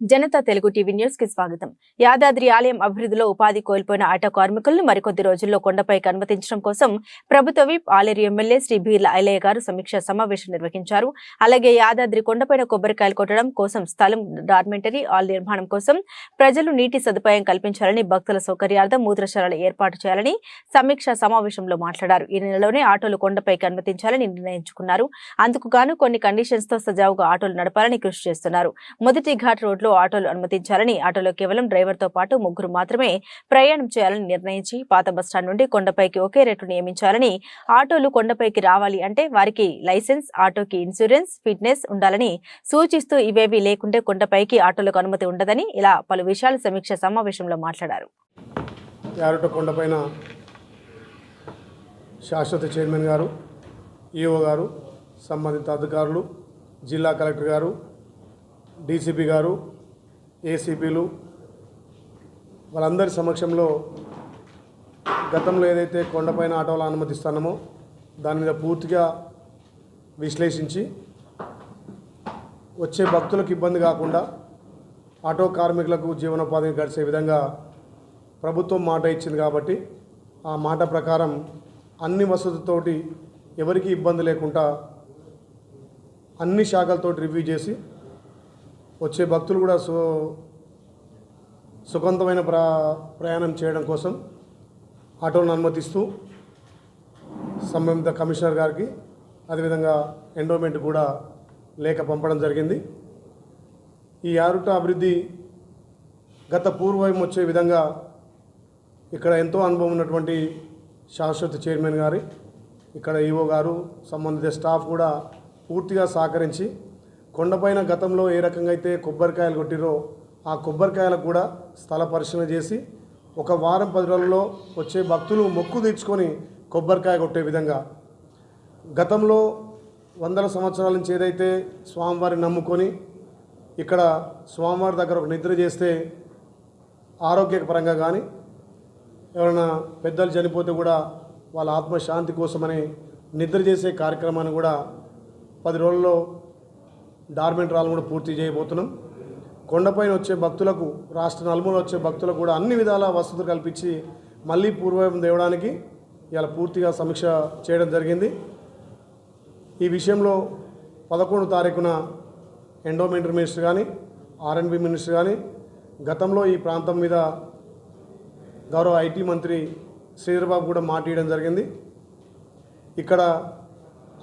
Janata Telugu TV న్యూస్కి స్వాగతం. యాదాద్రి ఆలయం అభివృద్ధిలో ఉపాధి కోల్పోయిన ఆటో కార్మికులను మరికొద్ది రోజుల్లో కొండపైకి అనుమతించడం కోసం ప్రభుత్వ విప్ ఆలేరు ఎమ్మెల్యే శ్రీ బీర్ల ఐలయ్య గారు సమీక్ష సమావేశం నిర్వహించారు. అలాగే యాదాద్రి కొండపైన కొబ్బరికాయలు కొట్టడం కోసం స్థలం డార్మెంటరీ ఆల్ నిర్మాణం కోసం ప్రజలు నీటి సదుపాయం కల్పించాలని భక్తుల సౌకర్యార్థం మూత్రశాలలు ఏర్పాటు చేయాలని సమీక్ష సమావేశంలో మాట్లాడారు. ఈ నెలలోనే ఆటోలు కొండపైకి అనుమతించాలని నిర్ణయించుకున్నారు. అందుకు గాను కొన్ని కండిషన్స్తో సజావుగా ఆటోలు నడపాలని కృషి చేస్తున్నారు. మొదటి ఘాట్ రోడ్లో ఆటోలు అనుమతించాలని ఆటోలో కేవలం డ్రైవర్తో పాటు ముగ్గురు మాత్రమే ప్రయాణం చేయాలని నిర్ణయించి పాత బస్టాండ్ నుండి కొండపైకి ఒకే రేటు నియమించాలని ఆటోలు కొండపైకి రావాలి అంటే వారికి లైసెన్స్ ఆటోకి ఇన్సూరెన్స్ ఫిట్నెస్ ఉండాలని సూచిస్తూ ఇవేవి లేకుంటే కొండపైకి ఆటోలకు అనుమతి ఉండదని ఇలా పలు విషయాలు సమీక్ష సమావేశంలో మాట్లాడారు. కొండపైన శాశ్వత చైర్మన్ గారు ఈఓ గారు సంబంధిత అధికారులు జిల్లా కలెక్టర్ గారు డీసీపీ గారు ఏసీపీలు వాళ్ళందరి సమక్షంలో గతంలో ఏదైతే కొండపైన ఆటోలు అనుమతిస్తున్నామో దాని మీద పూర్తిగా విశ్లేషించి వచ్చే భక్తులకు ఇబ్బంది కాకుండా ఆటో కార్మికులకు జీవనోపాధిని గడిచే విధంగా ప్రభుత్వం మాట ఇచ్చింది కాబట్టి ఆ మాట ప్రకారం అన్ని వసతులతోటి ఎవరికీ ఇబ్బంది లేకుండా అన్ని శాఖలతోటి రివ్యూ చేసి వచ్చే భక్తులు కూడా సు సుఖవంతమైన ప్రా ప్రయాణం చేయడం కోసం ఆటోలను అనుమతిస్తూ సంబంధిత కమిషనర్ గారికి అదేవిధంగా ఎండోమెంట్ కూడా లేఖ పంపడం జరిగింది. ఈ ఆరుట అభివృద్ధి గత పూర్వం వచ్చే విధంగా ఇక్కడ ఎంతో అనుభవం ఉన్నటువంటి శాశ్వత చైర్మన్ గారి ఇక్కడ ఈఓ గారు సంబంధిత స్టాఫ్ కూడా పూర్తిగా సహకరించి కొండపైన గతంలో ఏ రకంగా అయితే కొబ్బరికాయలు కొట్టిరో ఆ కొబ్బరికాయలకు కూడా స్థల పరిశీలన చేసి ఒక వారం పది రోజుల్లో వచ్చే భక్తులు మొక్కు తీర్చుకొని కొబ్బరికాయ కొట్టే విధంగా. గతంలో వందల సంవత్సరాల నుంచి ఏదైతే స్వామివారిని నమ్ముకొని ఇక్కడ స్వామివారి దగ్గర ఒక నిద్ర చేస్తే ఆరోగ్యపరంగా కానీ ఎవరైనా పెద్దలు చనిపోతే కూడా వాళ్ళ ఆత్మశాంతి కోసమని నిద్ర చేసే కార్యక్రమాన్ని కూడా పది రోజుల్లో డార్మెంట్ రాళ్ళు కూడా పూర్తి చేయబోతున్నాం. కొండపైన వచ్చే భక్తులకు రాష్ట్ర నలుమూల వచ్చే భక్తులకు కూడా అన్ని విధాల వసతులు కల్పించి మళ్ళీ పూర్వం దేవడానికి ఇలా పూర్తిగా సమీక్ష చేయడం జరిగింది. ఈ విషయంలో పదకొండు తారీఖున ఎండోమెంటరీ మినిస్టర్ కానీ ఆర్ఎండ్బి మినిస్టర్ కానీ గతంలో ఈ ప్రాంతం మీద గౌరవ ఐటీ మంత్రి శ్రీధర్బాబు కూడా మాట్లాడడం జరిగింది. ఇక్కడ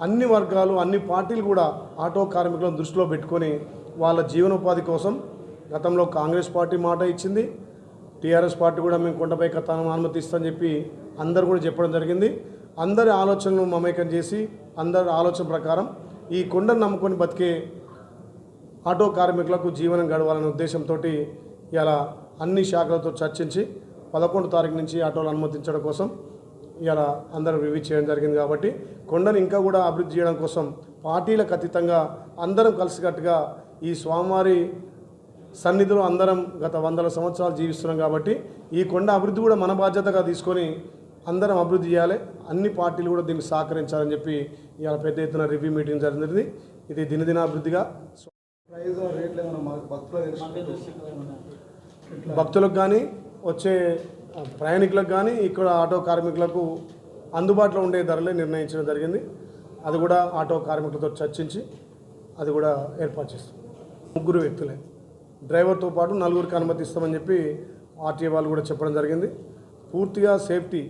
అన్ని వర్గాలు అన్ని పార్టీలు కూడా ఆటో కార్మికులను దృష్టిలో పెట్టుకొని వాళ్ళ జీవనోపాధి కోసం గతంలో కాంగ్రెస్ పార్టీ మాట ఇచ్చింది. టీఆర్ఎస్ పార్టీ కూడా మేము కొండపై కథను అనుమతిస్తామని చెప్పి అందరు కూడా చెప్పడం జరిగింది. అందరి ఆలోచనలు మమేకం చేసి అందరి ఆలోచన ప్రకారం ఈ కొండను నమ్ముకొని బతికే ఆటో కార్మికులకు జీవనం గడవాలనే ఉద్దేశంతో ఇలా అన్ని శాఖలతో చర్చించి పదకొండు తారీఖు నుంచి ఆటోలు అనుమతించడం కోసం ఇలా అందరూ రివ్యూ చేయడం జరిగింది కాబట్టి కొండను ఇంకా కూడా అభివృద్ధి చేయడం కోసం పార్టీలకు అతీతంగా అందరం కలిసికట్టుగా ఈ స్వామివారి సన్నిధిలో అందరం గత వందల సంవత్సరాలు జీవిస్తున్నాం కాబట్టి ఈ కొండ అభివృద్ధి కూడా మన బాధ్యతగా తీసుకొని అందరం అభివృద్ధి చేయాలి. అన్ని పార్టీలు కూడా దీనికి సహకరించాలని చెప్పి ఇవాళ పెద్ద ఎత్తున రివ్యూ మీటింగ్ జరిగింది. ఇది దినదినాభివృద్ధిగా భక్తులకు కానీ వచ్చే ప్రయాణికులకు కానీ ఇక్కడ ఆటో కార్మికులకు అందుబాటులో ఉండే ధరలే నిర్ణయించడం జరిగింది. అది కూడా ఆటో కార్మికులతో చర్చించి అది కూడా ఏర్పాటు చేస్తాం. ముగ్గురు వ్యక్తులే. డ్రైవర్తో పాటు నలుగురికి అనుమతిస్తామని చెప్పి ఆర్టీఏ వాళ్ళు కూడా చెప్పడం జరిగింది. పూర్తిగా సేఫ్టీ.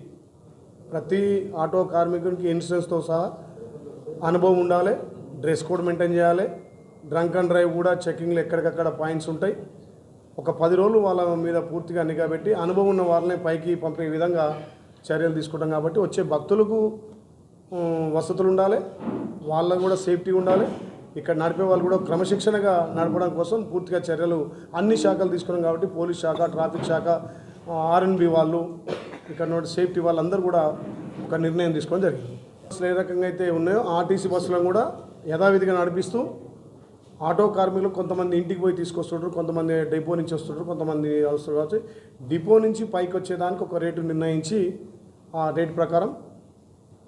ప్రతి ఆటో కార్మికునికి ఇన్సూరెన్స్తో సహా అనుభవం ఉండాలి. డ్రెస్ కోడ్ మెయింటైన్ చేయాలి. డ్రంక్ అండ్ డ్రైవ్ కూడా చెకింగ్లు ఎక్కడికక్కడ పాయింట్స్ ఉంటాయి. ఒక పది రోజులు వాళ్ళ మీద పూర్తిగా నిఘా పెట్టి అనుభవం ఉన్న వాళ్ళని పైకి పంపే విధంగా చర్యలు తీసుకుంటాం కాబట్టి వచ్చే భక్తులకు వసతులు ఉండాలి. వాళ్ళకు కూడా సేఫ్టీ ఉండాలి. ఇక్కడ నడిపే వాళ్ళు కూడా క్రమశిక్షణగా నడపడం కోసం పూర్తిగా చర్యలు అన్ని శాఖలు తీసుకున్నాం కాబట్టి పోలీస్ శాఖ ట్రాఫిక్ శాఖ ఆర్ఎన్బి వాళ్ళు ఇక్కడ నుండి సేఫ్టీ వాళ్ళందరూ కూడా ఒక నిర్ణయం తీసుకోవడం జరిగింది. బస్సులు ఏ రకంగా అయితే ఉన్నాయో ఆర్టీసీ బస్సులను కూడా యథావిధిగా నడిపిస్తూ ఆటో కార్మికులు కొంతమంది ఇంటికి పోయి తీసుకొస్తుంటారు కొంతమంది డిపో నుంచి వస్తుంటారు కొంతమంది వస్తారు కాబట్టి డిపో నుంచి పైకి వచ్చేదానికి ఒక రేటు నిర్ణయించి ఆ రేటు ప్రకారం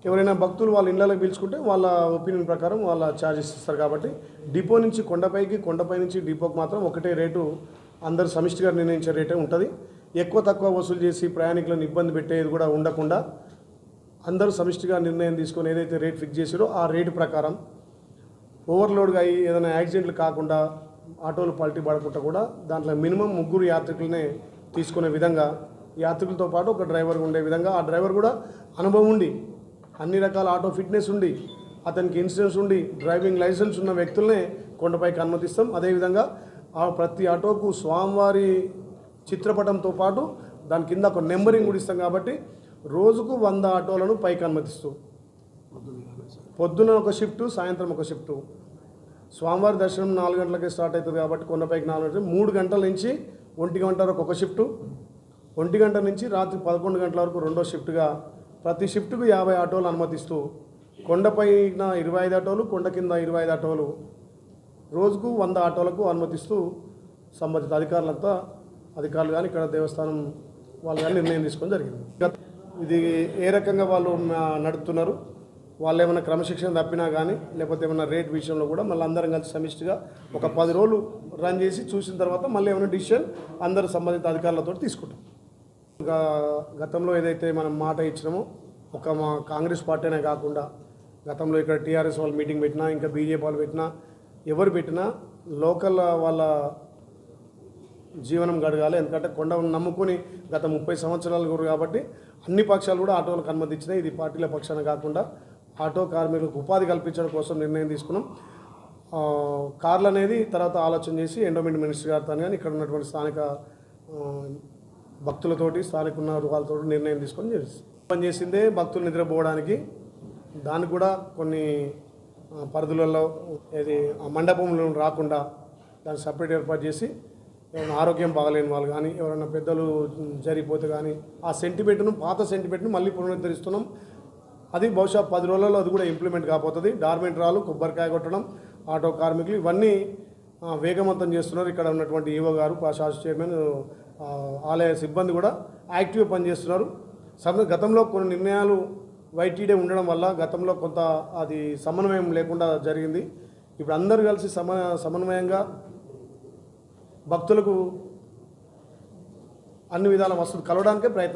ఎవరైనా భక్తులు వాళ్ళ ఇళ్ళకి పిలుచుకుంటే వాళ్ళ ఒపీనియన్ ప్రకారం వాళ్ళ ఛార్జెస్ ఇస్తారు. కాబట్టి డిపో నుంచి కొండపైకి కొండపై నుంచి డిపోకి మాత్రం ఒకటే రేటు అందరు సమిష్టిగా నిర్ణయించే రేటే ఉంటుంది. ఎక్కువ తక్కువ వసూలు చేసి ప్రయాణికులను ఇబ్బంది పెట్టేది కూడా ఉండకుండా అందరూ సమిష్టిగా నిర్ణయం తీసుకొని ఏదైతే రేట్ ఫిక్స్ చేసారో ఆ రేటు ప్రకారం ఓవర్లోడ్గా అయ్యి ఏదైనా యాక్సిడెంట్లు కాకుండా ఆటోలు పల్టీ పడకుండా కూడా దాంట్లో మినిమం ముగ్గురు యాత్రికులనే తీసుకునే విధంగా యాత్రికులతో పాటు ఒక డ్రైవర్ ఉండే విధంగా ఆ డ్రైవర్ కూడా అనుభవం ఉండి అన్ని రకాల ఆటో ఫిట్నెస్ ఉండి అతనికి ఇన్సూరెన్స్ ఉండి డ్రైవింగ్ లైసెన్స్ ఉన్న వ్యక్తులనే కొండపైకి అనుమతిస్తాం. అదేవిధంగా ఆ ప్రతి ఆటోకు స్వామివారి చిత్రపటంతో పాటు దాని కింద ఒక నెంబరింగ్ కూడా ఇస్తాం కాబట్టి రోజుకు వంద ఆటోలను పైకి అనుమతిస్తూ పొద్దున ఒక షిఫ్ట్ సాయంత్రం ఒక షిఫ్ట్. స్వామివారి దర్శనం నాలుగు గంటలకే స్టార్ట్ అవుతుంది కాబట్టి కొండపైకి నాలుగు గంటలు మూడు గంటల నుంచి ఒంటి గంట వరకు ఒక షిఫ్ట్. ఒంటి గంట నుంచి రాత్రి పదకొండు గంటల వరకు రెండో షిఫ్ట్గా ప్రతి షిఫ్ట్కు యాభై ఆటోలు అనుమతిస్తూ కొండపైన ఇరవై ఐదు ఆటోలు కొండ కింద ఇరవై ఐదు ఆటోలు రోజుకు వంద ఆటోలకు అనుమతిస్తూ సంబంధిత అధికారులంతా అధికారులు కానీ ఇక్కడ దేవస్థానం వాళ్ళు కానీ నిర్ణయం తీసుకొని జరిగింది. ఇది ఏ రకంగా వాళ్ళు నడుపుతున్నారు? వాళ్ళు ఏమైనా క్రమశిక్షణ తప్పినా కానీ లేకపోతే ఏమైనా రేట్ విషయంలో కూడా మళ్ళీ అందరం కలిసి సమిష్టిగా ఒక పది రోజులు రన్ చేసి చూసిన తర్వాత మళ్ళీ ఏమైనా డిసిషన్ అందరు సంబంధిత అధికారులతో తీసుకుంటాం. ఇంకా గతంలో ఏదైతే మనం మాట ఇచ్చినామో ఒక మా కాంగ్రెస్ పార్టీనే కాకుండా గతంలో ఇక్కడ టీఆర్ఎస్ వాళ్ళు మీటింగ్ పెట్టినా ఇంకా బీజేపీ వాళ్ళు పెట్టినా ఎవరు పెట్టినా లోకల్ వాళ్ళ జీవనం గడగాలి. ఎందుకంటే కొండ నమ్ముకొని గత ముప్పై సంవత్సరాలు కాబట్టి అన్ని పక్షాలు కూడా ఆటోలకు అనుమతించినాయి ఇది పార్టీల పక్షాన కాకుండా ఆటో కార్మికులకు ఉపాధి కల్పించడం కోసం నిర్ణయం తీసుకున్నాం. కార్లు అనేది తర్వాత ఆలోచన చేసి ఎండోమెంట్ మినిస్టర్ గారితో కానీ ఇక్కడ ఉన్నటువంటి స్థానిక భక్తులతోటి స్థానిక ఉన్న వాళ్ళతో నిర్ణయం తీసుకొని పని పనిచేసిందే భక్తులు నిద్రపోవడానికి. దానికి కూడా కొన్ని పరిధులలో ఏది ఆ మండపంలో రాకుండా దాన్ని సపరేట్ ఏర్పాటు చేసి ఎవరైనా ఆరోగ్యం బాగలేని వాళ్ళు కానీ ఎవరైనా పెద్దలు జరిగిపోతే కానీ ఆ సెంటిమెంట్ను పాత సెంటిమెంట్ను మళ్ళీ పునరుద్ధరిస్తున్నాం. అది బహుశా పది రోజులలో అది కూడా ఇంప్లిమెంట్ కాపోతుంది డార్మెంట్ రాళ్ళు కొబ్బరికాయ కొట్టడం ఆటో కార్మికులు ఇవన్నీ వేగవంతం చేస్తున్నారు. ఇక్కడ ఉన్నటువంటి ఈవో గారు శాసన చైర్మన్ ఆలయ సిబ్బంది కూడా యాక్టివ్గా పనిచేస్తున్నారు. సమ గతంలో కొన్ని నిర్ణయాలు వైటీడే ఉండడం వల్ల గతంలో కొంత అది సమన్వయం లేకుండా జరిగింది. ఇప్పుడు అందరూ కలిసి సమ సమన్వయంగా భక్తులకు అన్ని విధాల వసతులు కలవడానికే ప్రయత్నం